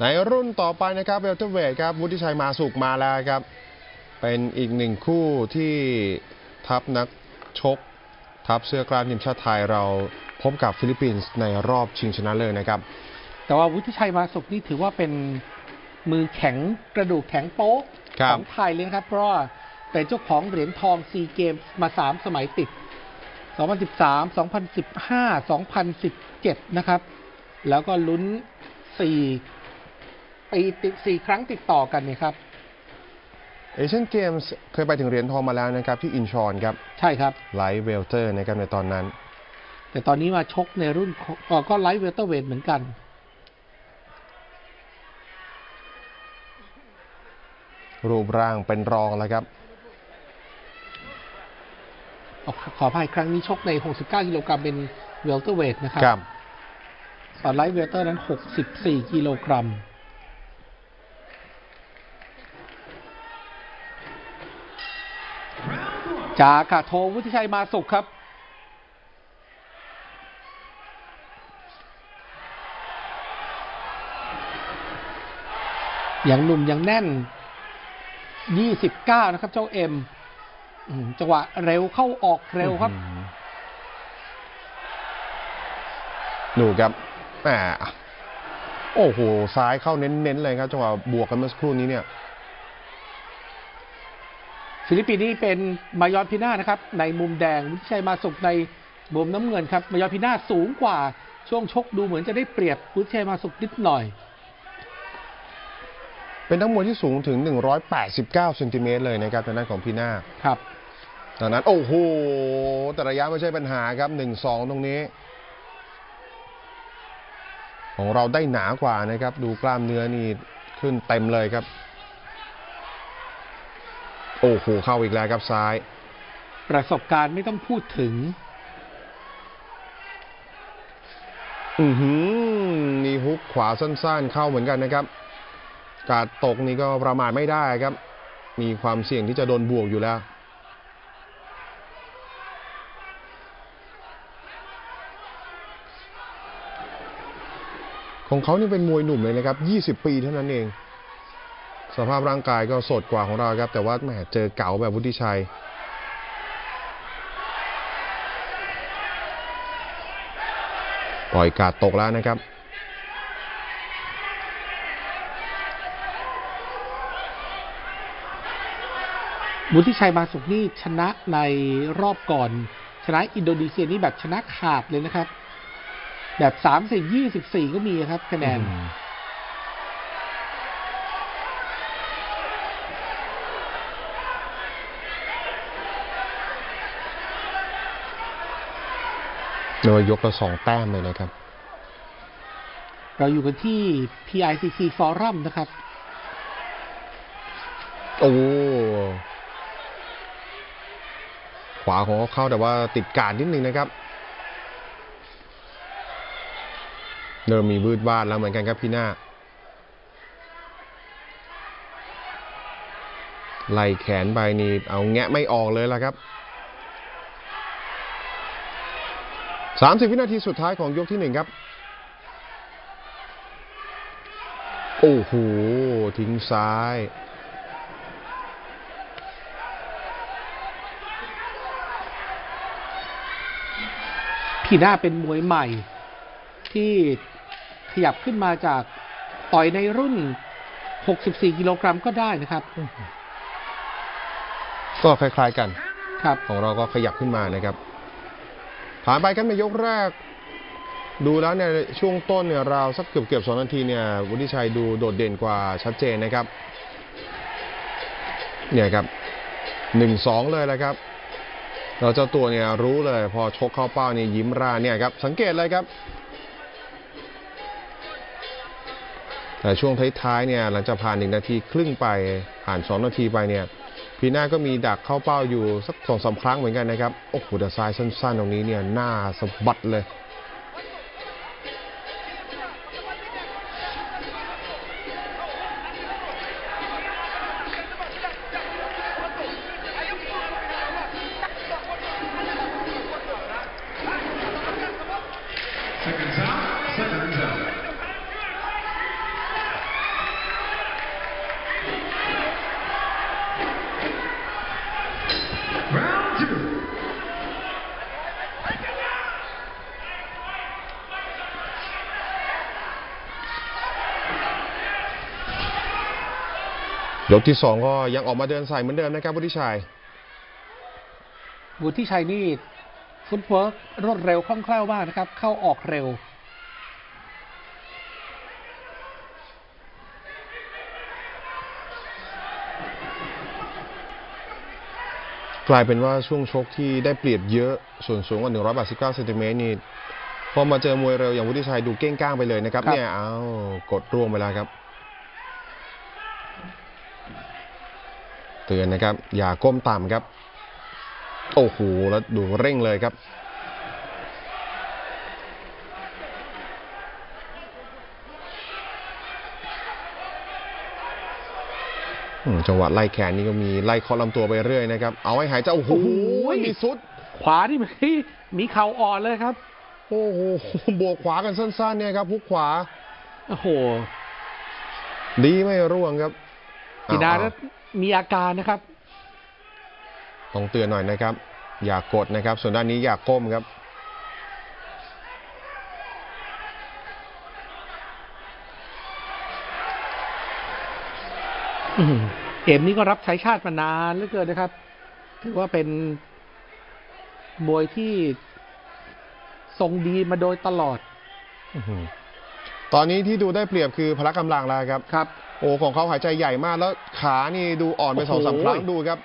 ในรุ่นต่อไปนะครับเวลเทอร์เวทครับวุฒิชัยมาสุกมาแล้วครับ เป็นอีกหนึ่งคู่ที่ทัพนักชก ทัพเสื้อกล้ามทีมชาติไทยเราพบกับฟิลิปปินส์ในรอบชิงชนะเลิศนะครับ แต่ว่าวุฒิชัยมาสุกนี่ถือว่าเป็นมือแข็งกระดูกแข็งโป๊กครับของไทยเลยนะครับ เพราะว่าเป็นเจ้าของเหรียญทองซีเกมส์มา3สมัยติด 2013 2015 2017 นะครับ แล้วก็ลุ้น4 ปีติด4ครั้งติดต่อกันเนี่ยครับเอเชียนเกมส์เคยไปถึงเหรียญทองมาแล้วนะครับ ที่อินชอนครับ ใช่ครับไลท์เวลเตอร์นะครับในตอนนั้น แต่ตอนนี้มาชกในรุ่นของเอ่อก็ไลท์เวลเตอร์เวทเหมือนกันรูปร่างเป็นรองแล้วครับ ขอขออภัยครั้งนี้ชกใน 69 กิโลกรัมเป็นเวลเตอร์เวทนะครับครับตอนไลท์เวลเตอร์นั้น 64 กิโลกรัม จากค่ะโทวุฒิชัยมาสุขครับ อย่างหนุ่มอย่างแน่น 29 นะครับ เจ้าเอ็มจังหวะเร็วเข้าออกเร็วครับ ดูครับแหมโอ้โห ซ้ายเข้าเน้นๆเลยครับ จังหวะบวกกันเมื่อสักครู่นี้เนี่ย ฟิลิปปินส์นี่เป็นมายอนพิน่านะครับ ในมุมแดงวุฒิชัยมาสุกในมุมน้ำเงินครับมายอนพิน่าสูงกว่าช่วงชกดูเหมือนจะได้เปรียบวุฒิชัยมาสุกนิดหน่อย เป็นนักมวยที่สูงถึง 189เซนติเมตรเลยนะครับทางด้านของพีน่าครับดังนั้นโอ้โหแต่ระยะไม่ใช่ปัญหาครับ1-2ตรงนี้ ของเราได้หนากว่านะครับ ดูกล้ามเนื้อนี่ขึ้นเต็มเลยครับ โอ้โหเข้าอีกแล้วครับซ้าย ประสบการณ์ไม่ต้องพูดถึง อือหือนี่ฮุกขวาสั้นๆ เข้าเหมือนกันนะครับ การตกนี่ก็ประมาทไม่ได้ครับ มีความเสี่ยงที่จะโดนบวกอยู่แล้วของเขานี่เป็นมวยหนุ่มเลยนะครับ 20 ปีเท่านั้นเอง สภาพร่างกายก็สดกว่าของเราครับ แต่ว่าแหมเจอเก๋าแบบวุฒิชัย ปล่อยกาดตกแล้วนะครับวุฒิชัยมาสุกนี่ชนะในรอบก่อน ชนะอินโดนีเซียนี่แบบชนะขาดเลยนะครับ แบบ3 0 24ก็มีครับคะแนน โดยยกละสองแต้มเลยนะครับ เราอยู่กันที่ PICC Forum นะครับ โอ้ขวาของเขาเข้าแต่ว่าติดการนิดนึงนะครับเริ่มมีวืดวาดแล้วเหมือนกันครับพี่หน้าไล่แขนไปนี่เอาแงะไม่ออกเลยละครับ 30 วินาทีสุดท้ายของยกที่หนึ่งครับ โอ้โห ทิ้งซ้าย พีน่าเป็นมวยใหม่ที่ขยับขึ้นมาจากต่อยในรุ่น 64 กิโลกรัมก็ได้นะครับ ก็คล้ายๆกัน ครับ ของเราก็ขยับขึ้นมานะครับ ผ่านไปครับในยกแรก ดูแล้วเนี่ยช่วงต้นเนี่ยราวสักเกือบเกือบสองนาทีเนี่ยวุฒิชัยดูโดดเด่นกว่าชัดเจนนะครับ เนี่ยครับหนึ่งสองเลยแหละครับเราเจ้าตัวเนี่ยรู้เลยพอชกเข้าเป้านี่ยิ้มร่าเนี่ยครับสังเกตเลยครับ แต่ช่วงท้ายๆเนี่ยหลังจากผ่านหนึ่งนาทีครึ่งไปผ่านสองนาทีไปเนี่ย พีน่าก็มีดักเข้าเป้าอยู่สักสองสาครั้งเหมือนกันนะครับ โอ้โหแต่ซ้ายสั้นๆ ตรงนี้เนี่ยหน้าสะบัดเลย ยกที่สองก็ยังออกมาเดินใส่เหมือนเดิมนะครับวุฒิชัยวุฒิชัยนี่ฟุตเวิร์กรวดเร็วคล่องแคล่วมากนะครับ เข้าออกเร็ว กลายเป็นว่าช่วงชกที่ได้เปรียบเยอะ ส่วนสูงกว่า 189เซนติเมตรนี่พอมาเจอมวยเร็วอย่างวุฒิชัยดูเก้งก้างไปเลยนะครับครับเนี่ยเอากดร่วงไปแล้วครับ เตือนนะครับ อย่าก้มต่ำครับ โอ้โห แล้วดูเร่งเลยครับอืมจังหวะไล่แขนนี่ก็มีไล่เคาะลำตัวไปเรื่อยนะครับ เอาให้หายใจโอ้โหโอ้โหมีสุด ขวาที่มีมีเข่าอ่อนเลยครับ โอ้โห บวกขวากันสั้นๆเนี่ยครับฮุกขวา โอ้โห ดีไม่ร่วงครับกีดาเอแล้ว มีอาการนะครับๆต้องเตือนหน่อยนะครับ อย่ากดนะครับ ส่วนด้านนี้อย่าก้มครับอื้อหือเกมนี้ก็รับใช้ชาติมานานเหลือเกินนะครับ ถือว่าเป็นมวยที่ทรงดีมาโดยตลอดอื้อหือตอนนี้ที่ดูได้เปรียบคือพละกำลังแล้วครับ ครับ โอ้ของเขาหายใจใหญ่มากแล้วขานี่ดูอ่อนไปโอ้สโหองสามครั้งดูครับ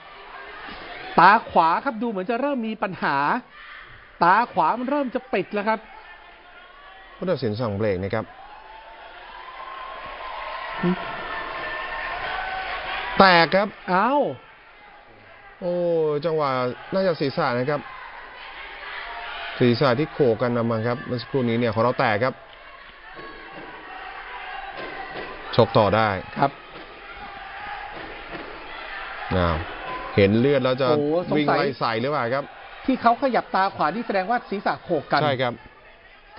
ตาขวาครับดูเหมือนจะเริ่มมีปัญหา ตาขวามันเริ่มจะปิดแล้วครับผู้ตัดสินสั่งเบรกนะครับอืมแตกครับเอ้าโอ้จังหวะน่าจะศีรษะนะครับศีรษะที่โขกกันนะมั้งครับเมื่อสักครู่นี้เนี่ยของเราแตกครับ ชกต่อได้ครับอ้าวเห็นเลือดแล้วจะโอ้สงสัย วิ่งไล่ใส่หรือเปล่าครับ ที่เขาขยับตาขวานี่แสดงว่าศีรษะโขกกัน ใช่ครับ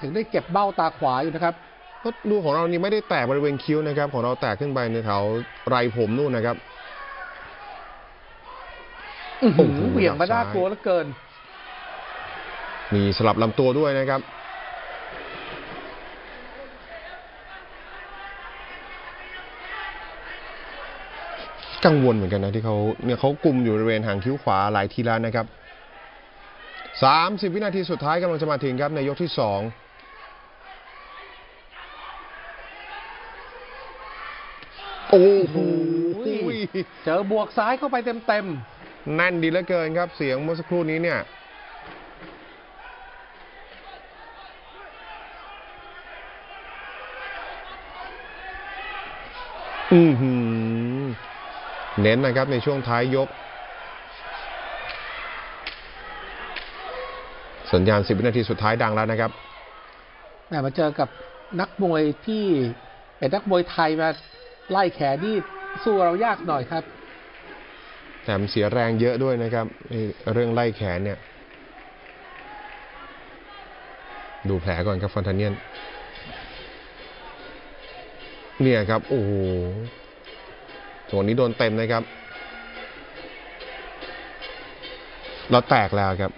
ถึงได้เก็บเบ้าตาขวาอยู่นะครับเพราะดูของเรานี่ไม่ได้แตกบริเวณคิ้วนะครับ ของเราแตกขึ้นไปในแถวไรผมนู่นนะครับ อื้อหือโอ้โหเหวี่ยงมาซ้ายน่ากลัวเหลือเกิน มีสลับลำตัวด้วยนะครับ กังวลเหมือนกันนะที่เขาเนี่ยเขากลุ่มอยู่บริเวณหางคิ้วขวาหลายทีแล้วนะครับ 30 วินาทีสุดท้ายกำลังจะมาถึงครับในยกที่สองโอ้โหเจอบวกซ้ายเข้าไปเต็มแน่นดีเหลือเกินครับ เสียงเมื่อสักครู่นี้เนี่ยอือหือ เน้นนะครับในช่วงท้ายยก สัญญาณ 10 วินาทีสุดท้ายดังแล้วนะครับๆแหมมาเจอกับนักมวยที่เป็นนักมวยไทยมาไล่แขนนี่สู้เรายากหน่อยครับแถมเสียแรงเยอะด้วยนะครับไอ้เรื่องไล่แขนเนี่ย ดูแผลก่อนครับฟอนทาเนียนเนี่ยครับ โอ้โห ตัวนี้โดนเต็มนะครับแล้วแตกแล้วครับ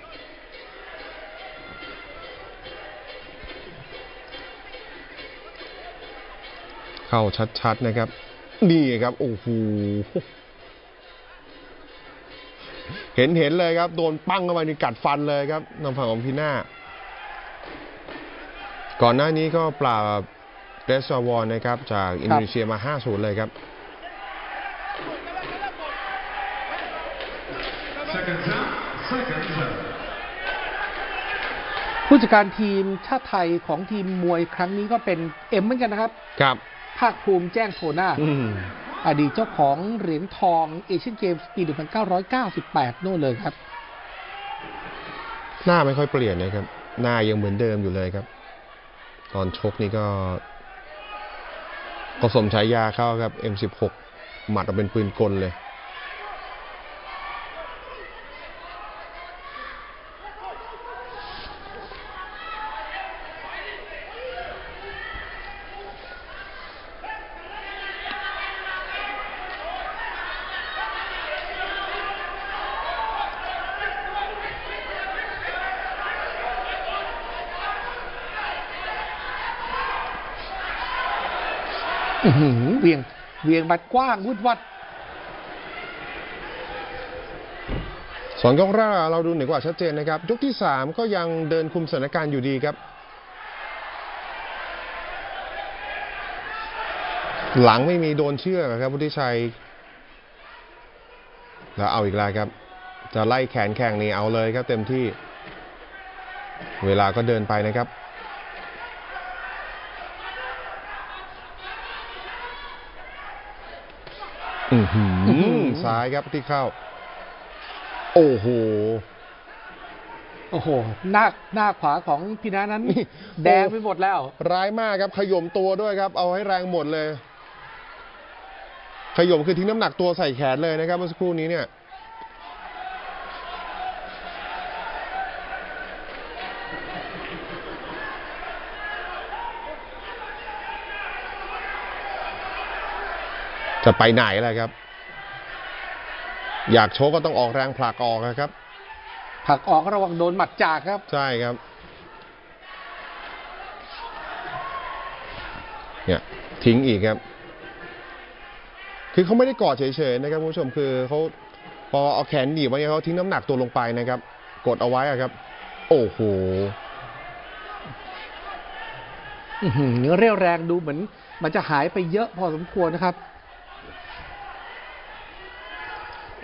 เข้าชัดๆนะครับ นี่ครับ โอ้โหเห็นเห็นเลยครับ โดนปั้งเข้าไปนี่กัดฟันเลยครับทางฝั่งของพีน่าก่อนหน้านี้ก็ปราบเดสซาวอนนะครับ จากอินโดนีเซียมา 5-0 เลยครับ ผู้จัดการทีมชาติไทยของทีมมวยครั้งนี้ก็เป็นเอ็มเหมือนกันนะครับ ครับ ภาคภูมิแจ้งโทนาอืมอดีตเจ้าของเหรียญทองเอเชียนเกมส์ปี 1998 โน่นเลยครับ หน้าไม่ค่อยเปลี่ยนนะครับ หน้ายังเหมือนเดิมอยู่เลยครับ ตอนชกนี่ก็ผสมฉายาเข้าครับ M16 หมัดเอาเป็นปืนกลเลย เวียงเวียงบัดกว้างวุดวัดสองยกแรกเราดูเหนือกว่าชัดเจนนะครับ ยกที่สามก็ยังเดินคุมสถานการณ์อยู่ดีครับ หลังไม่มีโดนเชื่อกครับพุทธิชัย แล้วเอาอีกแล้วครับ จะไล่แขนแข่งนี่เอาเลยครับเต็มที่ เวลาก็เดินไปนะครับ ซ้ายครับที่เข้า โอ้โห โอ้โห หน้าหน้าขวาของพี่นานั้นนี่แดงไปหมดแล้ว ร้ายมากครับ ขย่มตัวด้วยครับ เอาให้แรงหมดเลย ขย่มคือทิ้งน้ำหนักตัวใส่แขนเลยนะครับเมื่อสักครู่นี้เนี่ย จะไปไหนล่ะครับ อยากโชกก็ต้องออกแรงผลักออกนะครับผลักออกระวังโดนหมัดจากครับ ใช่ครับ เนี่ย ทิ้งอีกครับ คือเขาไม่ได้กอดเฉยๆนะครับคุณผู้ชมคือเขาพอเอาแขนหนีบไว้เนี่ยเขาทิ้งน้ำหนักตัวลงไปนะครับ กดเอาไว้อะครับ โอ้โหอื้อหือเรี่ยวแรงดูเหมือน มันจะหายไปเยอะพอสมควรนะครับ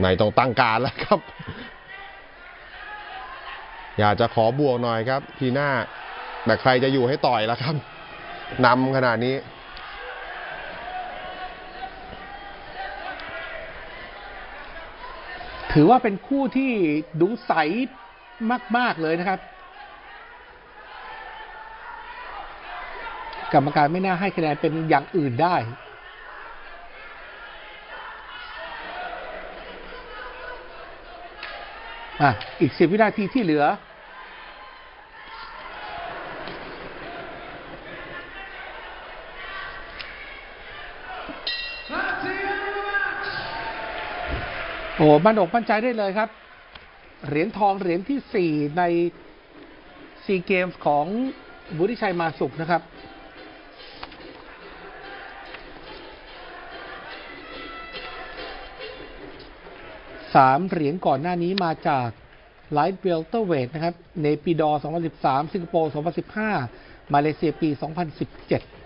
ไม่ต้องตั้งการแล้วครับ อยากจะขอบวกหน่อยครับ ทีหน้า แต่ใครจะอยู่ให้ต่อยแล้วครับนำขนาดนี้ ถือว่าเป็นคู่ที่ดูใสมาก ๆ เลยนะครับ กรรมการไม่น่าให้คะแนนเป็นอย่างอื่นได้ อะอีกสิบวินาทีที่เหลือโอ้มั่นอกมั่นใจได้เลยครับ เหรียญทองเหรียญที่สี่ในซีเกมส์ของบุริชัยมาสุขนะครับ สามเหรียญก่อนหน้านี้มาจากไลท์เวลเตอร์เวทนะครับ เนปิดอ 2013 สิงคโปร์ 2015 มาเลเซียปี 2017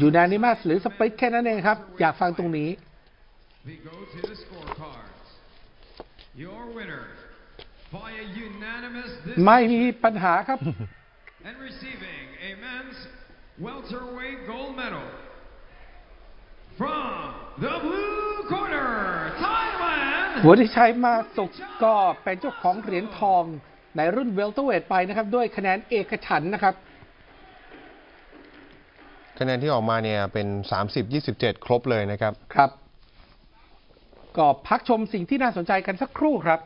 ยูนานิมัสหรือสปริตแค่นั้นเองครับ อยากฟังตรงนี้ we go to the scorecards. Your winner by a unanimous ไม่ decision มีปัญหาครับ and receiving a men's welterweight gold medal from the blue corner, Thailand. หัวที่ใช้มาสุกก็เป็นเจ้าของเหรียญทองในรุ่นเวลเตอร์เวทไปนะครับ ด้วยคะแนนเอกฉันท์นะครับ คะแนนที่ออกมาเนี่ยเป็น 30-27 ครบเลยนะครับ ครับ ก็พักชมสิ่งที่น่าสนใจกันสักครู่ครับ